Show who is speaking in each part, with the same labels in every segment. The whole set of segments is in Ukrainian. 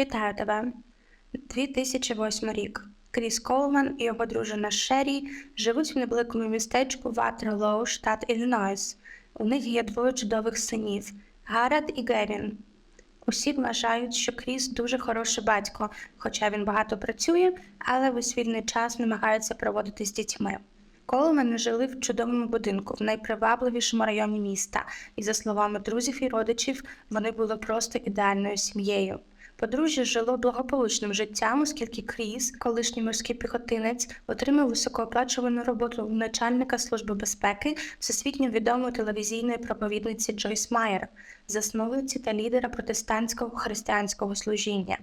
Speaker 1: Вітаю тебе. 2008 рік. Кріс Колман і його дружина Шері живуть в невеликому містечку Ватерлоу, штат Іллінойс. У них є двоє чудових синів Гарет і Герін. Усі вважають, що Кріс дуже хороший батько, хоча він багато працює, але весь вільний час намагається проводити з дітьми. Колмани жили в чудовому будинку в найпривабливішому районі міста, і, за словами друзів і родичів, вони були просто ідеальною сім'єю. Подружжя жило благополучним життям, оскільки Кріс, колишній морський піхотинець, отримав високооплачувану роботу начальника служби безпеки всесвітньо відомої телевізійної проповідниці Джойс Майер, засновниці та лідера протестантського християнського служіння.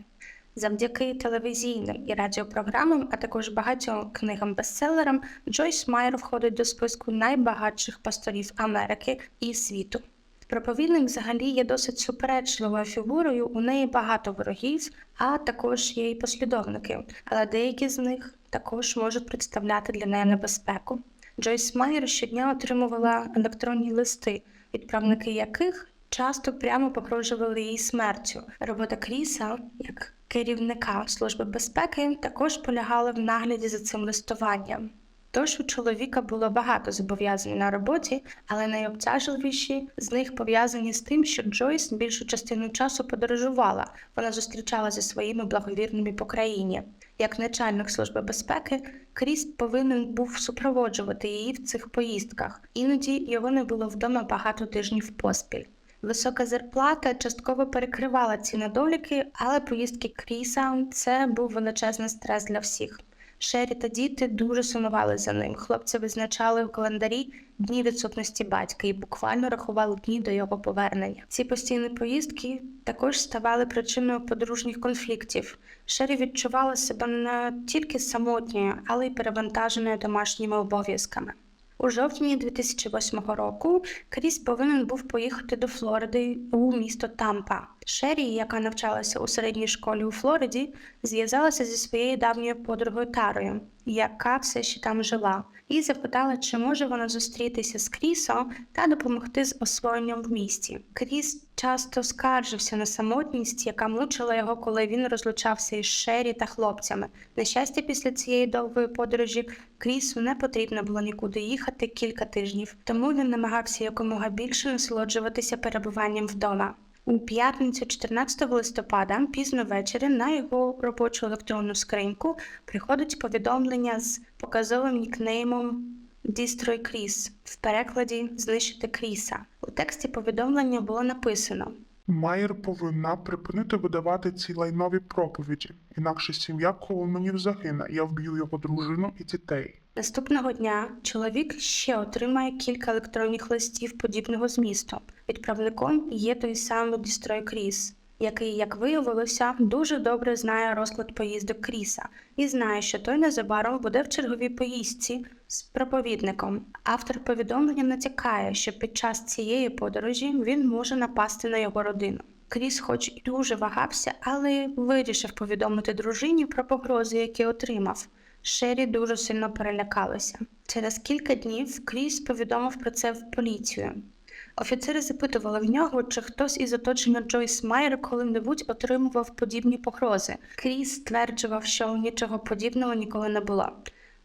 Speaker 1: Завдяки телевізійним і радіопрограмам, а також багатьом книгам-бестселерам, Джойс Майер входить до списку найбагатших пасторів Америки і світу. Проповідник взагалі є досить суперечливою фігурою, у неї багато ворогів, а також є і послідовники, але деякі з них також можуть представляти для неї небезпеку. Джойс Майер щодня отримувала електронні листи, відправники яких часто прямо погрожували їй смертю. Робота Кріса, як керівника Служби безпеки, також полягала в нагляді за цим листуванням. Тож у чоловіка було багато зобов'язань на роботі, але найобтяжливіші з них пов'язані з тим, що Джойс більшу частину часу подорожувала. Вона зустрічалася зі своїми благовірними по країні. Як начальник служби безпеки, Кріс повинен був супроводжувати її в цих поїздках. Іноді його не було вдома багато тижнів поспіль. Висока зарплата частково перекривала ці недоліки, але поїздки Кріса це був величезний стрес для всіх. Шері та діти дуже сумували за ним. Хлопці визначали в календарі дні відсутності батька і буквально рахували дні до його повернення. Ці постійні поїздки також ставали причиною подружніх конфліктів. Шері відчувала себе не тільки самотньою, але й перевантаженою домашніми обов'язками. У жовтні 2008 року Кріс повинен був поїхати до Флориди у місто Тампа. Шері, яка навчалася у середній школі у Флориді, зв'язалася зі своєю давньою подругою Тарою, яка все ще там жила, і запитала, чи може вона зустрітися з Крісом та допомогти з освоєнням в місті. Кріс часто скаржився на самотність, яка мучила його, коли він розлучався із Шері та хлопцями. На щастя, після цієї довгої подорожі Крісу не потрібно було нікуди їхати кілька тижнів, тому він намагався якомога більше насолоджуватися перебуванням вдома. У п'ятницю, 14 листопада, пізно ввечері, на його робочу електронну скриньку приходить повідомлення з показовим нікнеймом Destroy Кріс в перекладі Знищити Кріса. У тексті повідомлення було написано:
Speaker 2: Майер повинна припинити видавати ці лайнові проповіді, інакше сім'я Колманів загине, я вб'ю його дружину і дітей.
Speaker 1: Наступного дня чоловік ще отримає кілька електронних листів подібного змісту. Відправником є той самий Дістрой Кріс, який, як виявилося, дуже добре знає розклад поїздок Кріса і знає, що той незабаром буде в черговій поїздці з проповідником. Автор повідомлення натякає, що під час цієї подорожі він може напасти на його родину. Кріс, хоч і дуже вагався, але вирішив повідомити дружині про погрози, які отримав. Шері дуже сильно перелякалася. Через кілька днів Кріс повідомив про це в поліцію. Офіцери запитували в нього, чи хтось із оточення Джойс Майер коли-небудь отримував подібні погрози. Кріс стверджував, що нічого подібного ніколи не було,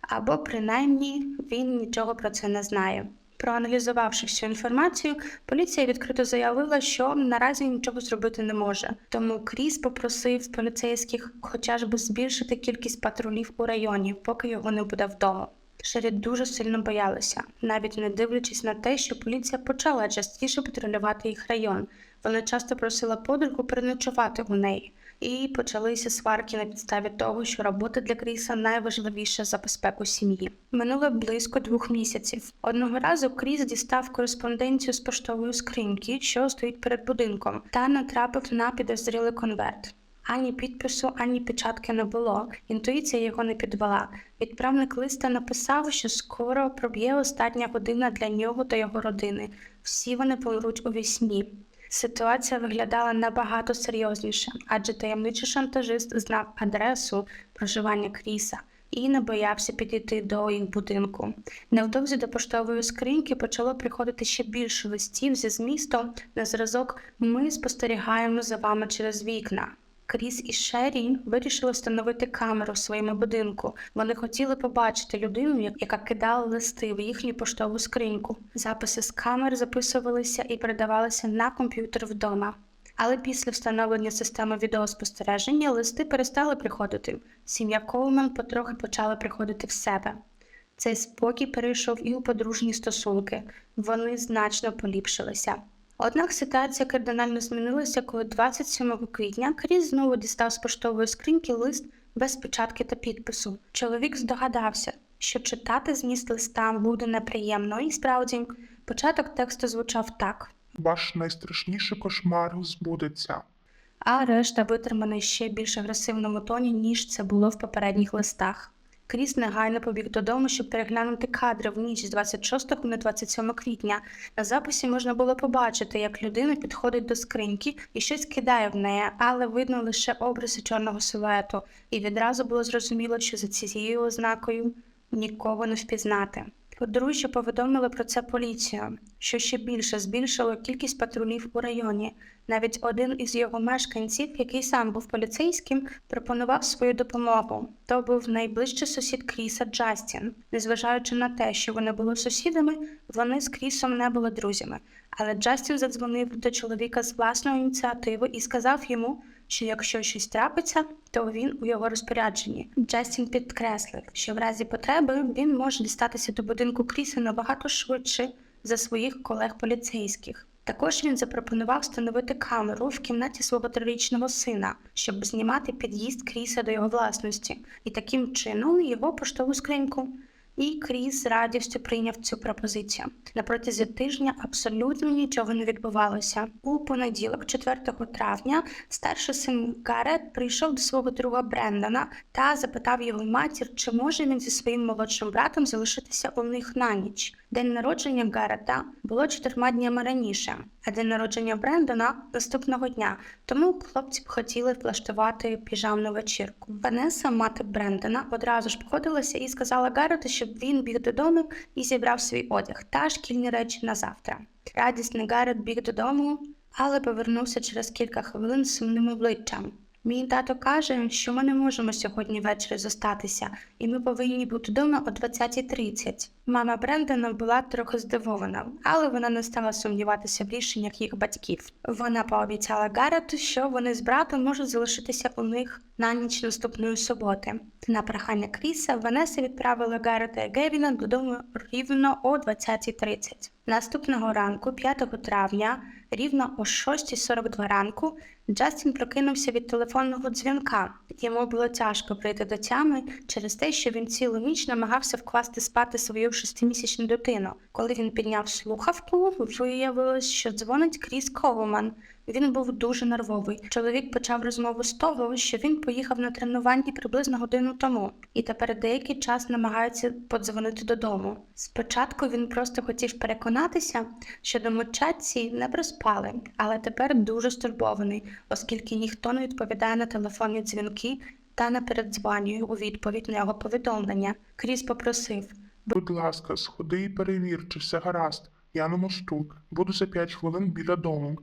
Speaker 1: або принаймні він нічого про це не знає. Проаналізувавши всю інформацію, поліція відкрито заявила, що наразі нічого зробити не може. Тому Кріс попросив поліцейських хоча б збільшити кількість патрулів у районі, поки його не буде вдома. Шерід дуже сильно боялися, навіть не дивлячись на те, що поліція почала частіше патрулювати їх район. Вона часто просила подругу переночувати у неї, і почалися сварки на підставі того, що робота для Кріса найважливіша за безпеку сім'ї. Минуло близько двох місяців. Одного разу Кріс дістав кореспонденцію з поштової скриньки, що стоїть перед будинком, та натрапив на підозрілий конверт. Ані підпису, ані печатки не було. Інтуїція його не підвела. Відправник листа написав, що скоро проб'є остання година для нього та його родини. Всі вони помруть у вісні. Ситуація виглядала набагато серйозніше, адже таємничий шантажист знав адресу проживання Кріса і не боявся підійти до їх будинку. Невдовзі до поштової скриньки почало приходити ще більше листів зі змістом на зразок Ми спостерігаємо за вами через вікна. Кріс і Шері вирішили встановити камеру в своєму будинку. Вони хотіли побачити людину, яка кидала листи в їхню поштову скриньку. Записи з камер записувалися і передавалися на комп'ютер вдома. Але після встановлення системи відеоспостереження листи перестали приходити. Сім'я Коулман потрохи почала приходити в себе. Цей спокій перейшов і у подружні стосунки. Вони значно поліпшилися. Однак ситуація кардинально змінилася, коли 27 квітня Кріс знову дістав з поштової скриньки лист без печатки та підпису. Чоловік здогадався, що читати зміст листа буде неприємно, і справді початок тексту звучав так.
Speaker 2: Ваш найстрашніший кошмар збудеться.
Speaker 1: а решта витримана ще більш агресивному тоні, ніж це було в попередніх листах. Кріс негайно побіг додому, щоб переглянути кадри в ніч з 26 на 27 квітня. На записі можна було побачити, як людина підходить до скриньки і щось кидає в неї, але видно лише обриси чорного силуету, і відразу було зрозуміло, що за цією ознакою нікого не впізнати. Подружжя повідомило про це поліцію, що ще більше збільшило кількість патрулів у районі. Навіть один із його мешканців, який сам був поліцейським, пропонував свою допомогу. То був найближчий сусід Кріса Джастін. Незважаючи на те, що вони були сусідами, вони з Крісом не були друзями. Але Джастін задзвонив до чоловіка з власної ініціативи і сказав йому, що якщо щось трапиться, то він у його розпорядженні. Джастін підкреслив, що в разі потреби він може дістатися до будинку Кріса набагато швидше за своїх колег поліцейських. Також він запропонував встановити камеру в кімнаті свого трирічного сина, щоб знімати під'їзд Кріса до його власності, і таким чином його поштову скриньку. І Кріс з радістю прийняв цю пропозицію. На протязі тижня абсолютно нічого не відбувалося. У понеділок, 4 травня, старший син Гарет прийшов до свого друга Брендана та запитав його матір, чи може він зі своїм молодшим братом залишитися у них на ніч. День народження Гарета було чотирма днями раніше, а день народження Брендона наступного дня. Тому хлопці б хотіли влаштувати піжамну вечірку. Ванеса, мати Брендона, одразу ж погодилася і сказала Гарету, щоб він біг додому і зібрав свій одяг та шкільні речі на завтра. Радісний Гаррет біг додому, але повернувся через кілька хвилин сумним обличчям. Мій тато каже, що ми не можемо сьогодні ввечері зостатися, і ми повинні бути вдома о 20.30. Мама Брендона була трохи здивована, але вона не стала сумніватися в рішеннях їх батьків. Вона пообіцяла Гаррету, що вони з братом можуть залишитися у них на ніч наступної суботи. На прохання Кріса Ванеса відправила Гаррета і Гевіна додому рівно о 20.30. Наступного ранку, 5 травня, рівно о 6.42 ранку, Джастін прокинувся від телефонного дзвінка. Йому було тяжко прийти до тями через те, що він цілу ніч намагався вкласти спати свою шестимісячну дитину. Коли він підняв слухавку, виявилось, що дзвонить Кріс Коулман. Він був дуже нервовий. Чоловік почав розмову з того, що він поїхав на тренування приблизно годину тому, і тепер деякий час намагається подзвонити додому. Спочатку він просто хотів переконатися, що домочадці не проспали, але тепер дуже стурбований, оскільки ніхто не відповідає на телефонні дзвінки та не передзвонює у відповідь на його повідомлення. Кріс попросив.
Speaker 2: Будь ласка, сходи і перевір, чи все гаразд. Я на мосту. Буду за п'ять хвилин біля дому.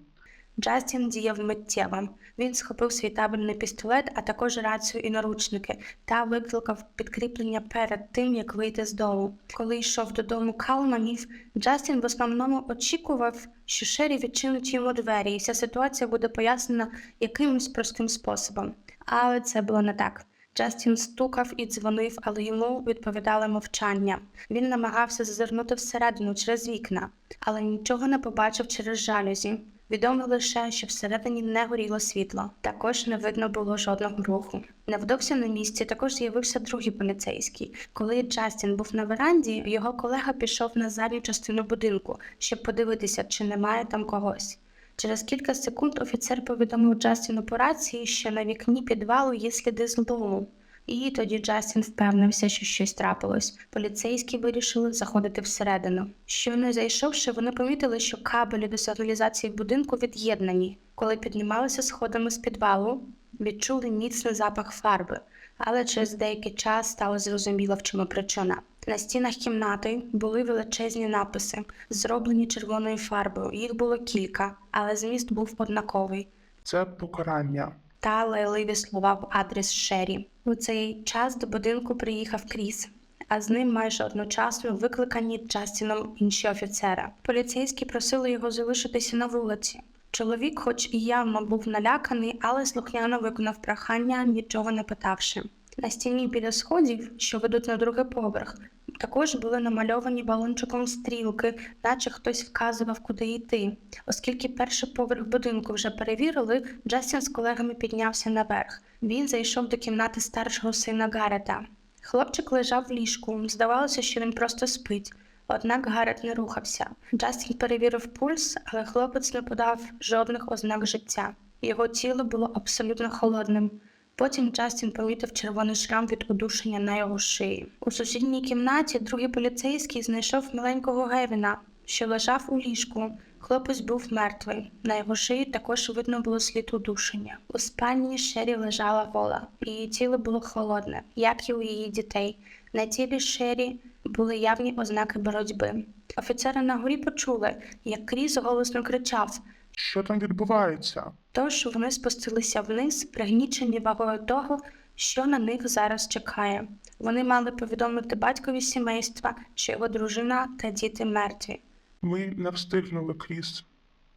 Speaker 1: Джастін діяв миттєво. Він схопив свій табельний пістолет, а також рацію і наручники, та викликав підкріплення перед тим, як вийти з дому. Коли йшов додому Калманів, Джастін в основному очікував, що Шері відчинить йому двері, і вся ситуація буде пояснена якимось простим способом. Але це було не так. Джастін стукав і дзвонив, але йому відповідали мовчання. Він намагався зазирнути всередину через вікна, але нічого не побачив через жалюзі. Відомо лише, що всередині не горіло світло. Також не видно було жодного руху. Невдовзі на місці також з'явився другий поліцейський. Коли Джастін був на веранді, його колега пішов на задню частину будинку, щоб подивитися, чи немає там когось. Через кілька секунд офіцер повідомив Джастіну по рації, що на вікні підвалу є сліди злому. І тоді Джастін впевнився, що щось трапилось. Поліцейські вирішили заходити всередину. Щойно зайшовши, вони помітили, що кабелі до сигналізації будинку від'єднані. Коли піднімалися сходами з підвалу, відчули міцний запах фарби, але через деякий час стало зрозуміло, в чому причина. На стінах кімнати були величезні написи, зроблені червоною фарбою. Їх було кілька, але зміст був однаковий.
Speaker 2: Це покарання.
Speaker 1: та лайливі слова в адрес Шері. У цей час до будинку приїхав Кріс, а з ним майже одночасно викликані Джастіном інші офіцери. Поліцейські просили його залишитися на вулиці. Чоловік, хоч і явно був наляканий, але слухняно виконав прохання, нічого не питавши. На стіні біля сходів, що ведуть на другий поверх, також були намальовані балончиком стрілки, наче хтось вказував, куди йти. Оскільки перший поверх будинку вже перевірили, Джастін з колегами піднявся наверх. Він зайшов до кімнати старшого сина Гарета. Хлопчик лежав в ліжку. Здавалося, що він просто спить. Однак Гарет не рухався. Джастін перевірив пульс, але хлопець не подав жодних ознак життя. Його тіло було абсолютно холодним. Потім Джастін помітив червоний шрам від удушення на його шиї. У сусідній кімнаті другий поліцейський знайшов маленького Гевіна, що лежав у ліжку. Хлопець був мертвий. На його шиї також видно було слід удушення. У спальні Шері лежала гола. Її тіло було холодне, як і у її дітей. На тілі Шері були явні ознаки боротьби. Офіцери на горі почули, як Кріс голосно кричав,
Speaker 2: Що там відбувається?
Speaker 1: Тож вони спустилися вниз, пригнічені вагою того, що на них зараз чекає. Вони мали повідомити батькові сімейства, що його дружина та діти мертві,
Speaker 2: Ми не встигнули, Кріс.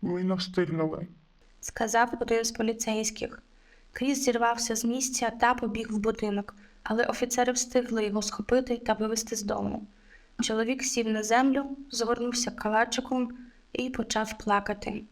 Speaker 2: Ми не встигнули.
Speaker 1: сказав один з поліцейських. Кріс зірвався з місця та побіг в будинок, але офіцери встигли його схопити та вивезти з дому. Чоловік сів на землю, згорнувся калачиком і почав плакати.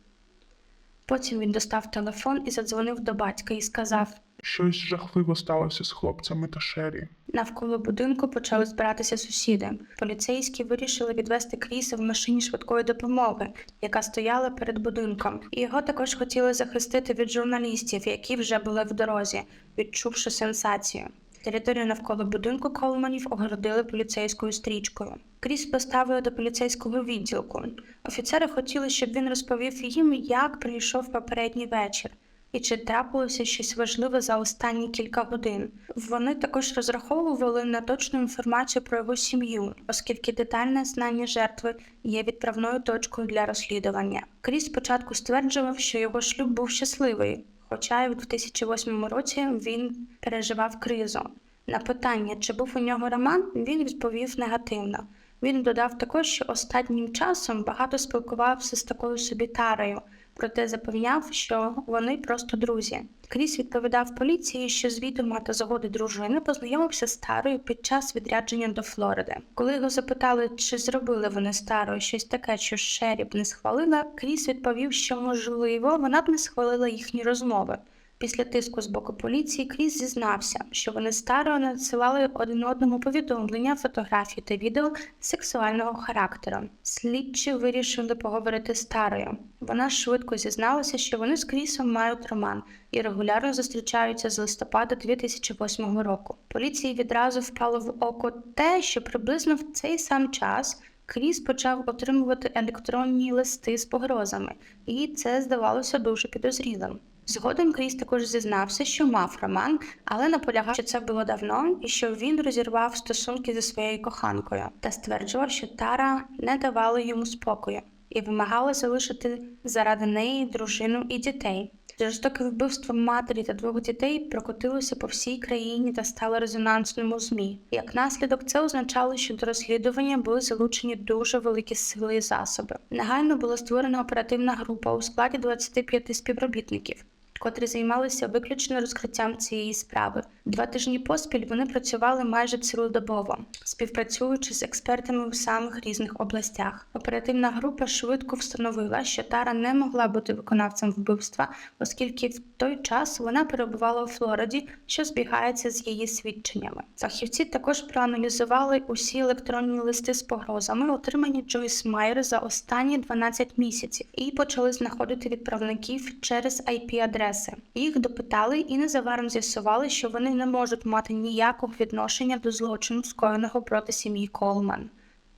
Speaker 1: Потім він достав телефон і задзвонив до батька і сказав:
Speaker 2: Щось жахливо сталося з хлопцями та Шері.
Speaker 1: Навколо будинку почали збиратися сусіди. Поліцейські вирішили відвести Кріса в машині швидкої допомоги, яка стояла перед будинком. І його також хотіли захистити від журналістів, які вже були в дорозі, відчувши сенсацію. Територію навколо будинку Колманів огородили поліцейською стрічкою. Кріс поставили до поліцейського відділку. Офіцери хотіли, щоб він розповів їм, як прийшов попередній вечір і чи трапилося щось важливе за останні кілька годин. Вони також розраховували на точну інформацію про його сім'ю, оскільки детальне знання жертви є відправною точкою для розслідування. Кріс спочатку стверджував, що його шлюб був щасливий, хоча в у 2008 році він переживав кризу. На питання, чи був у нього роман, він відповів негативно. Він додав також, що останнім часом багато спілкувався з такою собі тарою, проте запевняв, що вони просто друзі. Кріс відповідав поліції, що з відома та згоди дружини познайомився з Тарою під час відрядження до Флориди. Коли його запитали, чи зробили вони з Тарою щось таке, що Шері б не схвалила, Кріс відповів, що можливо вона б не схвалила їхні розмови. Після тиску з боку поліції Кріс зізнався, що вони старо надсилали один одному повідомлення, фотографії та відео сексуального характеру. Слідчі вирішили поговорити з Тарою. Вона швидко зізналася, що вони з Крісом мають роман і регулярно зустрічаються з листопада 2008 року. Поліції відразу впало в око те, що приблизно в цей сам час. Кріс почав отримувати електронні листи з погрозами, і це здавалося дуже підозрілим. Згодом Кріс також зізнався, що мав роман, але наполягав, що це було давно і що він розірвав стосунки зі своєю коханкою та стверджував, що Тара не давала йому спокою і вимагала залишити заради неї дружину і дітей. Жорстоке вбивство матері та двох дітей прокотилося по всій країні та стало резонансним у ЗМІ. Як наслідок, це означало, що до розслідування були залучені дуже великі сили і засоби. Негайно була створена оперативна група у складі 25 співробітників. Котрі займалися виключно розкриттям цієї справи. Два тижні поспіль вони працювали майже цілодобово, співпрацюючи з експертами у самих різних областях. Оперативна група швидко встановила, що Тара не могла бути виконавцем вбивства, оскільки в той час вона перебувала у Флориді, що збігається з її свідченнями. Фахівці також проаналізували усі електронні листи з погрозами, отримані Джойс Майер за останні 12 місяців, і почали знаходити відправників через IP-адреси. Їх допитали і незабаром з'ясували, що вони не можуть мати ніякого відношення до злочину, скоєного проти сім'ї Колман.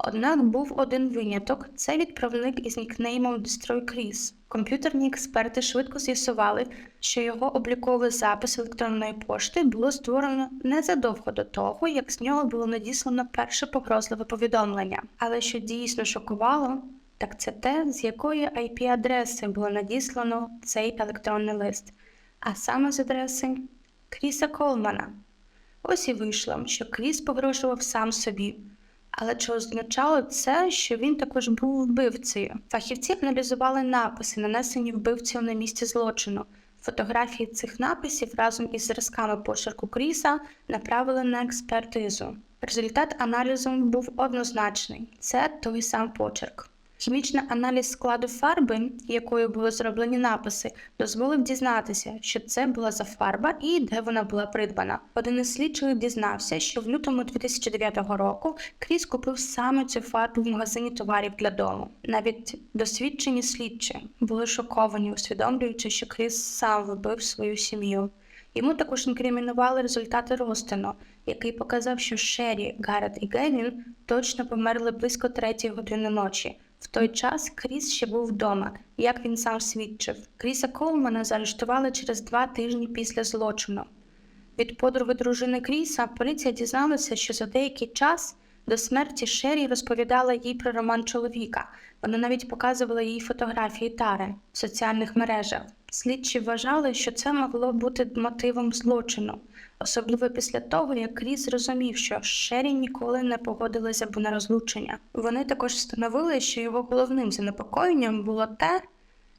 Speaker 1: Однак був один виняток це відправник із нікнеймом Destroy Chris. Комп'ютерні експерти швидко з'ясували, що його обліковий запис електронної пошти було створено незадовго до того, як з нього було надіслано перше погрозливе повідомлення. Але що дійсно шокувало, так це те, з якої IP-адреси було надіслано цей електронний лист. а саме з адреси Кріса Колмана. Ось і вийшло, що Кріс погрожував сам собі. Але чи означало це, що він також був вбивцею? Фахівці аналізували написи, нанесені вбивцею на місці злочину. Фотографії цих написів разом із зразками почерку Кріса направили на експертизу. Результат аналізу був однозначний: це той сам почерк. Хімічний аналіз складу фарби, якою були зроблені написи, дозволив дізнатися, що це була за фарба і де вона була придбана. Один із слідчих дізнався, що в лютому 2009 року Кріс купив саме цю фарбу в магазині товарів для дому. Навіть досвідчені слідчі були шоковані, усвідомлюючи, що Кріс сам вбив свою сім'ю. Йому також інкримінували результати розтину, який показав, що Шері, Гаррет і Гевін точно померли близько третьої години ночі. В той час Кріс ще був вдома, як він сам свідчив. Кріса Колмана заарештували через два тижні після злочину. Від подруги дружини Кріса поліція дізналася, що за деякий час до смерті Шері розповідала їй про роман чоловіка. Вона навіть показувала їй фотографії Тари в соціальних мережах. Слідчі вважали, що це могло бути мотивом злочину, особливо після того, як Кріс зрозумів, що Шері ніколи не погодилася б на розлучення. Вони також встановили, що його головним занепокоєнням було те,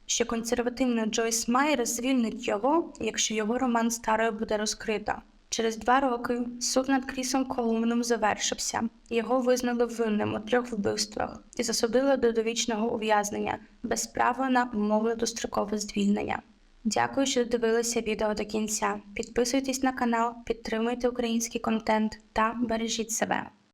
Speaker 1: що консервативна Джойс Майер звільнить його, якщо його роман з Тарою буде розкрито. Через два роки суд над Крісом Колманом завершився. Його визнали винним у трьох вбивствах і засудили до довічного ув'язнення без права на умовне дострокове звільнення. Дякую, що дивилися відео до кінця. Підписуйтесь на канал, підтримуйте український контент та бережіть себе.